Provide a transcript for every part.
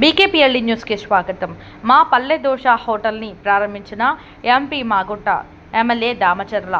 బీకేపీఎల్డి న్యూస్కి స్వాగతం. మా పల్లె దోష హోటల్ని ప్రారంభించిన ఎంపీ మాగుంట ఎమ్మెల్యే దామచర్ల.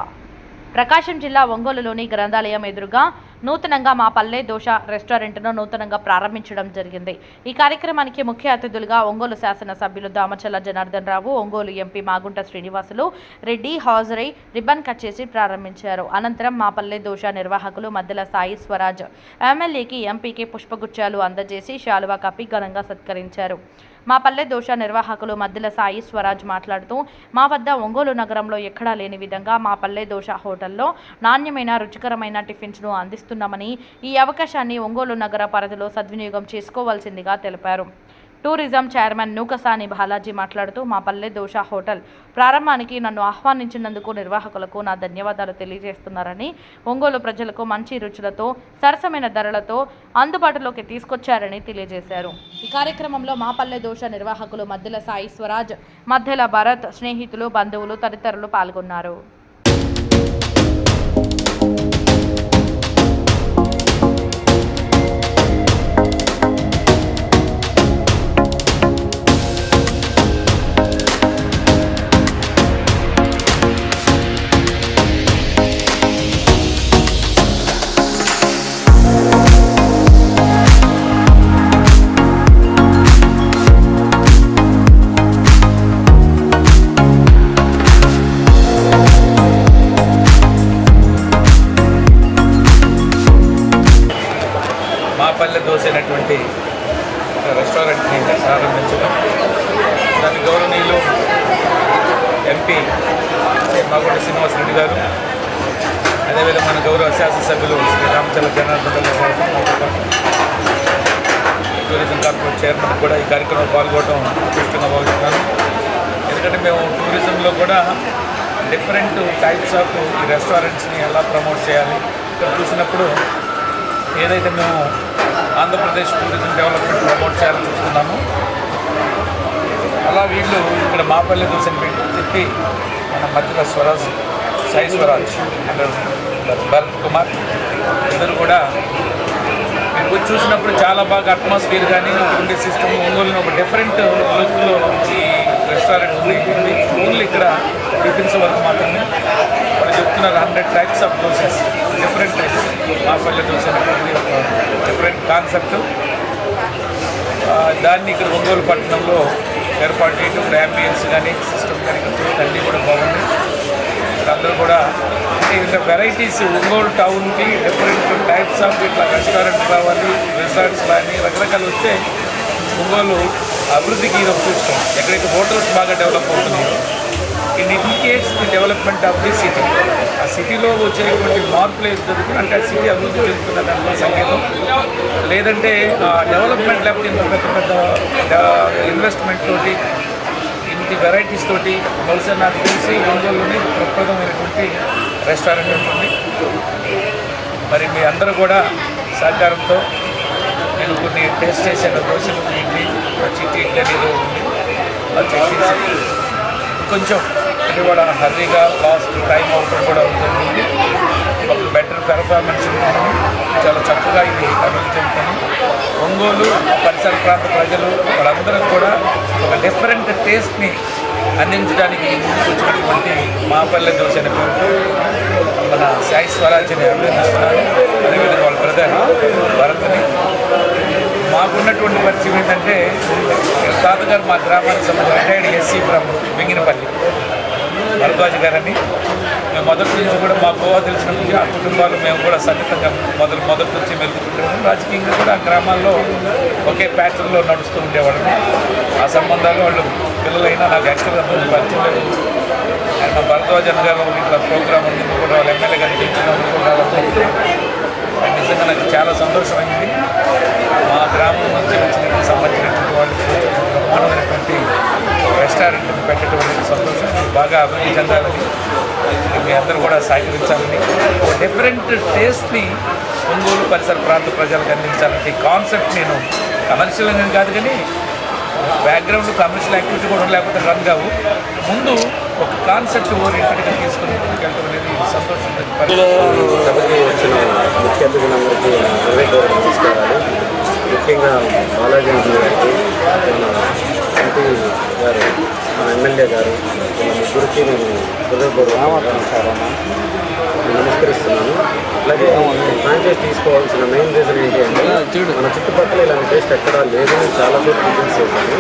ప్రకాశం జిల్లా ఒంగోలులోని గ్రంథాలయం ఎదురుగా నూతనంగా మా పల్లె దోష రెస్టారెంట్ను నూతనంగా ప్రారంభించడం జరిగింది. ఈ కార్యక్రమానికి ముఖ్య అతిథులుగా ఒంగోలు శాసనసభ్యులు దామచల్ల జనార్దన్ రావు ఒంగోలు ఎంపీ మాగుంట శ్రీనివాసులు రెడ్డి హాజరై రిబ్బన్ కట్ చేసి ప్రారంభించారు. అనంతరం మా పల్లె దోష నిర్వాహకులు మద్దెల సాయి స్వరాజ్ ఎమ్మెల్యేకి ఎంపీకి పుష్పగుచ్చాలు అందజేసి శాలువా కప్పి ఘనంగా సత్కరించారు. మా పల్లె దోష నిర్వాహకులు మద్దెల సాయి స్వరాజ్ మాట్లాడుతూ మా వద్ద ఒంగోలు నగరంలో ఎక్కడా లేని విధంగా మా పల్లె దోష హోటల్లో నాణ్యమైన రుచికరమైన టిఫిన్స్ను అందిస్తున్నామని ఈ అవకాశాన్ని ఒంగోలు నగర పరిధిలో సద్వినియోగం చేసుకోవాల్సిందిగా తెలిపారు. టూరిజం చైర్మన్ నూకసాని బాలాజీ మాట్లాడుతూ మా పల్లె దోష హోటల్ ప్రారంభానికి నన్ను ఆహ్వానించినందుకు నిర్వాహకులకు నా ధన్యవాదాలు తెలియజేస్తున్నారని ఒంగోలు ప్రజలకు మంచి రుచులతో సరసమైన ధరలతో అందుబాటులోకి తీసుకొచ్చారని తెలియజేశారు. ఈ కార్యక్రమంలో మా పల్లె దోష నిర్వాహకులు మధ్యల సాయి స్వరాజ్ మధ్యల భరత్ స్నేహితులు బంధువులు తదితరులు పాల్గొన్నారు. గారు. అదేవిధంగా మన గౌరవ శాసనసభ్యులు శ్రీ రామచంద్ర జనార్దన్ గారు టూరిజం కార్పొరేట్ చైర్మన్ కూడా ఈ కార్యక్రమంలో పాల్గొనడం అదృష్టంగా భావిస్తున్నాను. ఎందుకంటే మేము టూరిజంలో కూడా డిఫరెంట్ టైప్స్ ఆఫ్ ఈ రెస్టారెంట్స్ని ఎలా ప్రమోట్ చేయాలి. ఇక్కడ చూసినప్పుడు ఏదైతే మేము ఆంధ్రప్రదేశ్ టూరిజం డెవలప్మెంట్ ప్రమోట్ చేయాలని చూస్తున్నాము. అలా వీళ్ళు ఇక్కడ మాపల్లి దోశని పెట్టి చెప్పి మన మధ్యలో స్వరాజ్ సాయి స్వరాజ్ భరత్ కుమార్ ఇద్దరు కూడా మీరు చూసినప్పుడు చాలా బాగా అట్మాస్ఫియర్ కానీ ఉండే సిస్టమ్ ఒంగోలుని ఒక డిఫరెంట్ లుక్లో ఈ రెస్టారెంట్ ఉంది. ఉంది ఓన్లీ ఇక్కడ టిఫిన్స్ వరకు మాత్రమే. వాళ్ళు చెప్తున్నారు hundred types of dosas different types మా పల్లె దోశ డిఫరెంట్ కాన్సెప్ట్ దాన్ని ఇక్కడ ఒంగోలు పట్టణంలో ఏర్పాటు చేయడం ఇక్కడ అంబియన్స్ కానీ సిస్టమ్ కానీ అన్నీ కూడా బాగుంది. అందరూ కూడా అంటే ఇంత వెరైటీస్ ఒంగోలు టౌన్కి డిఫరెంట్ టైప్స్ ఆఫ్ ఇట్లా రెస్టారెంట్ కావాలి రిసార్ట్స్ కానీ రకరకాలు వస్తే ఒంగోలు అభివృద్ధికి ఇది ఒక చూస్తాం. ఎక్కడైతే హోటల్స్ బాగా డెవలప్ అవుతున్నాయో it indicates the development of the city ఆ సిటీలో వచ్చేటువంటి మార్పులు ఏది జరుగుతుంది అంటే ఆ సిటీ అభివృద్ధి చెందుతున్న దాంట్లో సంకేతం. లేదంటే డెవలప్మెంట్ లేకపోతే ఇంత పెద్ద పెద్ద ఇన్వెస్ట్మెంట్ తోటి ఇలాంటి వెరైటీస్ తోటి బహుశా నాకు తెలిసి ఒంగోలులోని ప్రప్రదమైనటువంటి రెస్టారెంట్ ఉంటుంది మరి మీ అందరూ కూడా సహకారంతో నేను కొన్ని టేస్ట్ చేశాను దోశలు ఇడ్లీ చిట్టి ఇడ్లీ అనేది ఉంది. అది కొంచెం ఇది కూడా హర్రీగా లాస్ట్ టైం అవుతుంది కూడా ఉంటుంది. ఒక బెటర్ పెర్ఫార్మెన్స్ ఉంటుంది చాలా చక్కగా ఇది అభివృద్ధి చెందుతాను ఒంగోలు పరిసర ప్రాంత ప్రజలు వాళ్ళందరూ కూడా ఒక డిఫరెంట్ టేస్ట్ని అందించడానికి ముందుకు వచ్చినటువంటి మాపల్లె దోశ అనే పేరుతో మన సాయి స్వరాజ్ని అభినందిస్తున్నాను. అదేవిధంగా వాళ్ళ బ్రదర్ భరత్ని. మాకున్నటువంటి పరిచయం ఏంటంటే తాతగారు మా గ్రామానికి సంబంధించిన retired SC from Venginapalli. Bharadwaj గారని. మేము మొదటి నుంచి కూడా మా గోవా తెలిసిన నుంచి ఆ కుటుంబాలు మేము కూడా సన్నిహితంగా మొదలు మొదటి నుంచి మెలుగుతుంటాము రాజకీయంగా కూడా ఆ గ్రామాల్లో ఒకే ప్యాటర్న్లో నడుస్తూ ఉండేవాళ్ళము. ఆ సంబంధాలు వాళ్ళు పిల్లలైనా నాకు యాక్చువల్గా పరిచయం లేదు. అండ్ మా భరద్వాజ్ అన్న గారు ఇట్లా ప్రోగ్రామ్ ఉంది. కూడా వాళ్ళ ఎమ్మెల్యే గారికి ఇచ్చినప్పుడు నిజంగా నాకు చాలా సంతోషమైంది. మా గ్రామం నుంచి వచ్చినటువంటి సంబంధించినటువంటి వాళ్ళు బ్రహ్మాండమైనటువంటి రెస్టారెంట్ పెట్టడం సంతోషం. బాగా అభివృద్ధి చెందాలని అందరూ కూడా సహకరించాలని డిఫరెంట్ టేస్ట్ని ఒంగోలు పరిసర ప్రాంత ప్రజలకు అందించాలంటే ఈ కాన్సెప్ట్ నేను కమర్షియల్ అనేది కాదు కానీ బ్యాక్గ్రౌండ్ కమర్షియల్ యాక్టివిటీ కూడా లేకపోతే రన్ కావు. ముందు ఒక కాన్సెప్ట్ ఓరియంటెడ్గా తీసుకుని ముందుకెళ్ళడం అనేది సంతోషం వచ్చిన ముఖ్య అతిథులందరికీ నమస్కారాలు. ముఖ్యంగా బాలాజీ గారికి మన ఎంపీ గారు మన ఎమ్మెల్యే గారు మన ముగ్గురికి నేను హృదయపూర్వకంగా నమస్కరిస్తున్నాను. అలాగే ఫ్రాంచైజ్ తీసుకోవాల్సిన మెయిన్ రీజన్ ఏంటి అంటే మన చుట్టుపక్కల ఇలాంటి టేస్ట్ ఎక్కడా లేదు చాలా చోట్ల టిఫిన్స్ చేశాను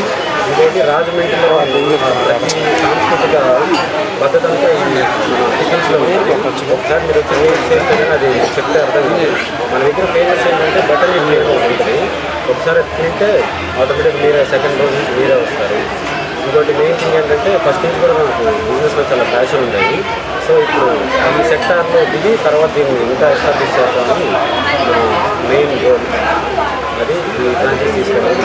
ఇంకోటి రాజమండ్రిలో వాళ్ళు ప్రతి సాంస్కృతిక పద్ధతి అంతా ఈ మన టిఫిన్స్లో ఉంటుంది ఒకసారి మీరు చేస్తే అది చెప్తే అర్థం మన దగ్గర ఫేమస్ ఏంటంటే బటర్ ఇడ్లీ ఉంటుంది. ఒకసారి తింటే ఆటోమేటిక్ మీరే సెకండ్ రోజు మీరే వస్తారు. ఇంకోటి మెయిన్ థింగ్ ఏంటంటే ఫస్ట్ నుంచి కూడా నాకు బిజినెస్లో చాలా ప్యాషన్ ఉండేది సో ఇప్పుడు ఈ సెక్టార్లో దిగి తర్వాత దీన్ని ఇంకా ఎస్టాబ్లిష్ చేద్దామని మెయిన్ గోల్ అది ఈ ఫ్రాంచైజ్ తీసుకోవడం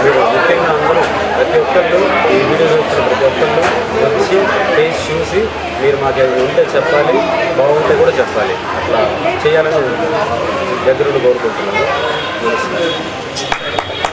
మీరు ముఖ్యంగా అందరూ ప్రతి ఒక్కళ్ళు ఈ వీడియో చూస్తున్న ప్రతి ఒక్కళ్ళు వచ్చి టేస్ట్ చూసి మీరు మాకు అది ఉంటే చెప్పాలి బాగుంటే కూడా చెప్పాలి. అట్లా చేయాలని దగ్గరుండి కోరుకుంటున్నాను. నమస్కారం.